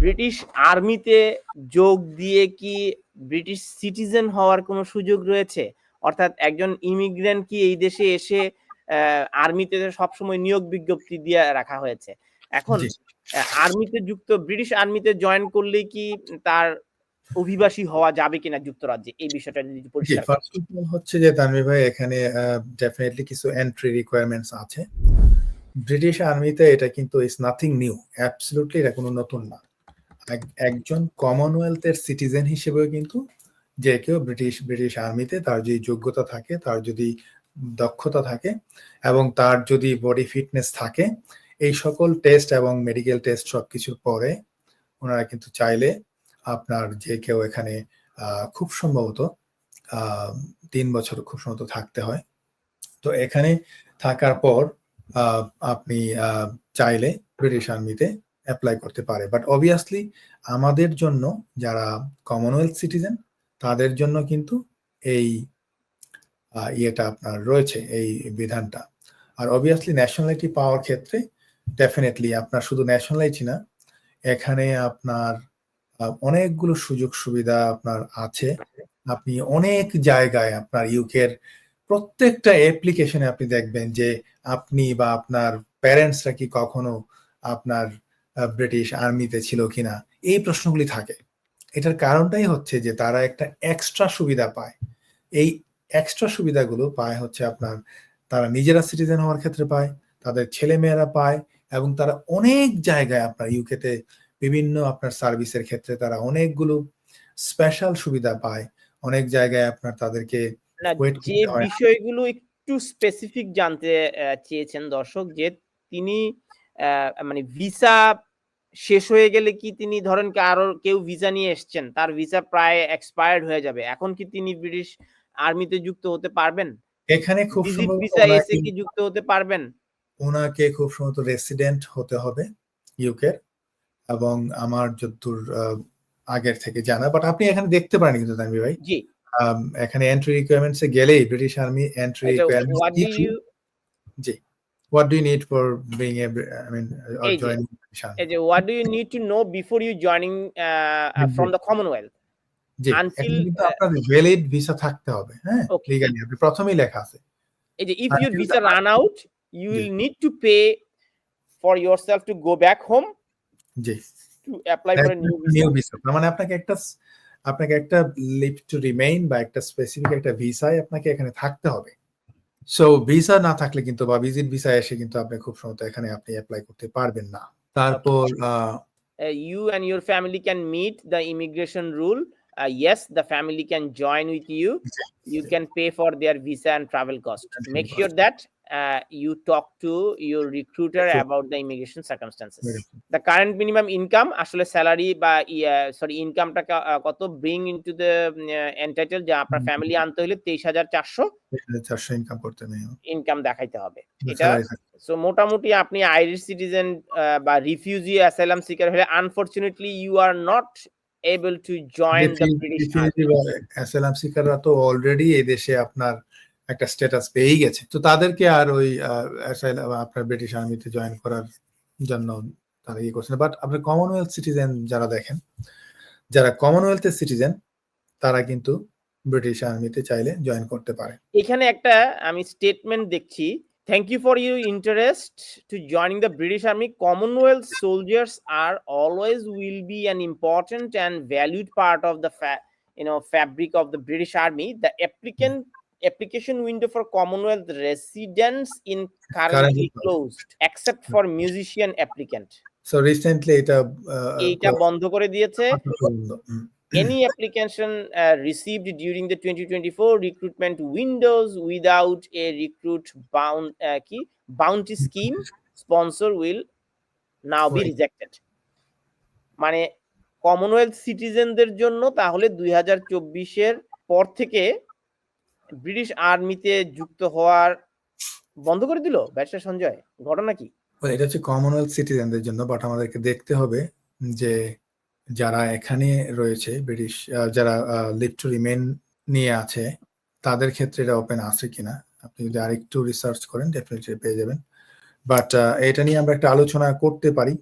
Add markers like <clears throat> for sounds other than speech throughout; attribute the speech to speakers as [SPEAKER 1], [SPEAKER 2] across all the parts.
[SPEAKER 1] British আর্মিতে যোগ দিয়ে কি ব্রিটিশ সিটিজেন হওয়ার কোনো সুযোগ রয়েছে? অর্থাৎ একজন ইমিগ্রেন্ট কি এই দেশে এসে আর্মিতে সবসময় নিয়োগ বিজ্ঞপ্তি দিয়ে রাখা হয়েছে? এখন আর্মিতে যুক্ত ব্রিটিশ আর্মিতে জয়েন করলে কি তার অভিবাসী হওয়া যাবে কিনা যুক্তরাজ্যে? এই বিষয়টা যদি পরিষ্কার
[SPEAKER 2] হচ্ছে যে তানভীর ভাই এখানে ডেফিনেটলি কিছু এন্ট্রি রিকোয়ারমেন্টস আছে। ব্রিটিশ আর্মিতে এটা কিন্তু ইজ নাথিং নিউ অ্যাবসলিউটলি এটা কোনো নতুন না। একজন কমনওয়েলথের সিটিজেন হিসেবেও কিন্তু যে কেউ ব্রিটিশ ব্রিটিশ আর্মিতে তার যদি যোগ্যতা থাকে, তার যদি দক্ষতা থাকে এবং তার যদি বডি ফিটনেস থাকে, এই সকল টেস্ট এবং মেডিকেল টেস্ট সবকিছুর পরে ওনারা কিন্তু চাইলে আপনার যে কেউ এখানে খুব সম্ভবত তিন বছর খুব সম্ভবত থাকতে হয়। তো এখানে থাকার পর আপনি চাইলে ব্রিটিশ আর্মিতে অ্যাপ্লাই করতে পারে। বাট অবভিয়াসলি আমাদের জন্য যারা কমনওয়েলথ সিটিজেন তাদের জন্য কিন্তু এই ইয়েটা আপনার রয়েছে, এই বিধানটা। আর অবভিয়াসলি ন্যাশনালিটি পাওয়ার ক্ষেত্রে ডেফিনেটলি আপনার শুধু ন্যাশনালিটি না, এখানে আপনার অনেকগুলো সুযোগ সুবিধা আপনার আছে। আপনি অনেক জায়গায় আপনার ইউকের প্রত্যেকটা অ্যাপ্লিকেশনে আপনি দেখবেন যে আপনি বা আপনার প্যারেন্টসরা কি কখনো আপনার ব্রিটিশ আর্মিতে ছিল কিনা এই প্রশ্নগুলি থাকে। এটার কারণটাই হচ্ছে যে তারা একটা এক্সট্রা সুবিধা পায়। এই এক্সট্রা সুবিধাগুলো পায় হচ্ছে আপনার তারা নিজেরা সিটিজেন হওয়ার ক্ষেত্রে পায় তাদের ছেলে মেয়েরা পায় এবং তারা অনেক জায়গায় আপনার ইউকেতে বিভিন্ন আপনার সার্ভিসের ক্ষেত্রে তারা অনেকগুলো স্পেশাল সুবিধা পায়। অনেক জায়গায় আপনার তাদেরকে
[SPEAKER 1] যে। বিষয়গুলো একটু স্পেসিফিক জানতে চেয়েছেন দর্শক যে তিনি আহ, মানে ভিসা শেষ হয়ে গেলে কি তিনি ধরেন কি আরও কেউ ভিসা নিয়ে এসছেন তার ভিসা প্রায় এক্সপায়ার্ড হয়ে যাবে। এখন কি তিনি ব্রিটিশ আর্মিতে যুক্ত হতে পারবেন?
[SPEAKER 2] এখানে খুব
[SPEAKER 1] ভিসা এসে কি যুক্ত হতে পারবেন?
[SPEAKER 2] ওনাকে খুব সম্ভবত রেসিডেন্ট হতে হবে ইউকের এবং আমার যতদূর আগের থেকে জানা বাট আপনি এখানে দেখতে পারেন কিন্তু তানভীর ভাই।
[SPEAKER 1] জি।
[SPEAKER 2] এখানে এন্ট্রি রিকোয়ারমেন্টসে গেলেই ব্রিটিশ আর্মি এন্ট্রি
[SPEAKER 1] এটা
[SPEAKER 2] requirements
[SPEAKER 1] what do you
[SPEAKER 2] you need for a I mean
[SPEAKER 1] এই যে,
[SPEAKER 2] জয়েনিং ব্রিটিশ আর্মি
[SPEAKER 1] এই যে what do you need to know before you joining uh, uh, from the commonwealth until, uh,
[SPEAKER 2] আপনার valid visa থাকতে হবে হ্যাঁ legally আপনি প্রথমেই লেখা আছে
[SPEAKER 1] এই যে if your
[SPEAKER 2] Until
[SPEAKER 1] visa
[SPEAKER 2] the-
[SPEAKER 1] run out you
[SPEAKER 2] জি।
[SPEAKER 1] will need to pay for yourself to go back home
[SPEAKER 2] জি
[SPEAKER 1] to apply for a
[SPEAKER 2] new visa মানে আপনাকে একটা আপনাকে একটা লিভ টু রিমেইন বা একটা স্পেসিফিক একটা ভিসায় আপনাকে এখানে থাকতে হবে সো ভিসা না থাকলে কিন্তু বা ভিজিট ভিসা এসে কিন্তু আপনি খুব সম্ভবত এখানে আপনি অ্যাপ্লাই করতে পারবেন না তারপর
[SPEAKER 1] uh, you and your family can meet the immigration rule uh, yes the family can join with you you can pay for their visa and travel cost
[SPEAKER 2] travel
[SPEAKER 1] make sure that uh, you talk to your recruiter
[SPEAKER 2] Sure.
[SPEAKER 1] about the immigration circumstances.
[SPEAKER 2] Very
[SPEAKER 1] the current minimum income আসলে salary বা sorry ইনকামটা কত bring into the entitle যে আপনার family আনতে হলে তেইশ হাজার চারশো
[SPEAKER 2] চারশো ইনকাম করতে নেই।
[SPEAKER 1] ইনকাম দেখাইতে হবে। এটা সো মোটামুটি আপনি আইরিশ সিটিজেন বা রিফিউজি অ্যাসাইলাম সিকার হলে unfortunately you are not able to join the British
[SPEAKER 2] asylum সিকাররা তো অলরেডি এই দেশে আপনার একটা স্ট্যাটাস পেয়েই গেছে। তো তাদেরকে আর ওই আপনার ব্রিটিশ আর্মিতে জয়েন করার জন্য তারা ইয়ে করছে বাট আপনার কমনওয়েলথ সিটিজেন যারা দেখেন, যারা কমনওয়েলথের সিটিজেন তারা কিন্তু ব্রিটিশ আর্মিতে চাইলে জয়েন করতে পারে।
[SPEAKER 1] এখানে একটা আমি স্টেটমেন্ট দেখছি thank you for your interest to joining the British army Commonwealth soldiers are always will be an important and valued part of the know, fabric of the british army. The applicant application window for commonwealth residents in currently closed except for musician applicant
[SPEAKER 2] so recently এটা
[SPEAKER 1] এইটা বন্ধ করে দিয়েছে any application uh, received during the 2024 recruitment windows without a recruit bound uh, key bounty scheme sponsor will now be rejected মানে Commonwealth সিটিজেনদের জন্য তাহলে দুই হাজার চব্বিশের পর থেকে ব্রিটিশ আর্মিতে যুক্ত হওয়ার বন্ধ করে দিল ব্যারিস্টার সঞ্জয়? ঘটনা কি?
[SPEAKER 2] এটা হচ্ছে কমনওয়েলথ সিটিজেনদের জন্য বাট আমাদেরকে দেখতে হবে যে যারা এখানে রয়েছে, ব্রিটিশ যারা লিভ টু রিমেন নিয়ে আছে, তাদের ক্ষেত্রে এটা ওপেন আছে কিনা? আপনি যদি আরেকটু রিসার্চ করেন ডেফিনেটলি পেয়ে যাবেন। বাট এটা নিয়ে আমরা একটা আলোচনা করতে পারি।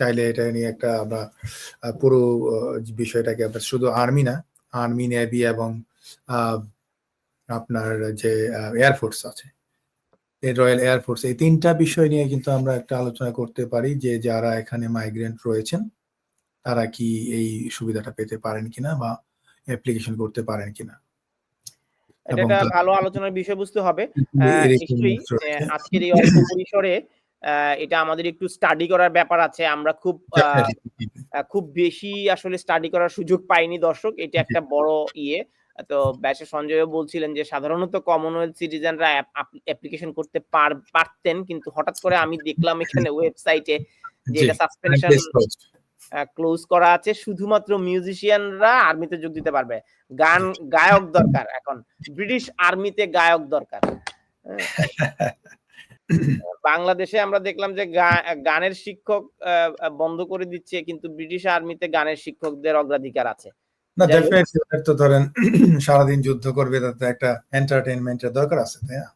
[SPEAKER 2] চাইলে এটা নিয়ে একটা আমরা পুরো বিষয়টাকে শুধু আর্মি না, আর্মি, নেভি এবং আপনার যে এয়ারফোর্স আছে এই রয়্যাল এয়ারফোর্স এই তিনটা বিষয় নিয়ে কিন্তু আমরা একটা আলোচনা করতে পারি যে যারা এখানে মাইগ্রেন্ট রয়েছেন তারা কি এই সুবিধাটা পেতে পারেন কিনা বা অ্যাপ্লিকেশন করতে পারেন কিনা?
[SPEAKER 1] এটা একটা ভালো আলোচনার বিষয়বস্তু হবে। নিশ্চয়ই আজকের এই অল্প পরিসরে এটা আমাদের একটু স্টাডি করার ব্যাপার আছে। আমরা খুব খুব বেশি আসলে স্টাডি করার সুযোগ পাইনি দর্শক। এটা একটা বড় ইয়ে। তো ব্যাসে সঞ্জয়ও বলছিলেন যে সাধারণত কমনওয়েলথ সিটিজেনরা অ্যাপ্লিকেশন করতে পার- পারতেন কিন্তু হঠাৎ করে আমি দেখলাম এখানে ওয়েবসাইটে যে এটা সাসপেনশন ক্লোজ করা আছে শুধুমাত্র মিউজিশিয়ানরা আর্মিতে যোগ দিতে পারবে। গান গায়ক দরকার এখন ব্রিটিশ আর্মিতে গায়ক দরকার। বাংলাদেশে আমরা দেখলাম যে গানের শিক্ষক বন্ধ করে দিচ্ছে কিন্তু ব্রিটিশ আর্মিতে গানের শিক্ষকদের অগ্রাধিকার আছে।
[SPEAKER 2] না ডেফিনেটলি তো ধরেন <clears throat> সারাদিন যুদ্ধ করবে তাতে একটা এন্টারটেইনমেন্টের দরকার আছে তাই না?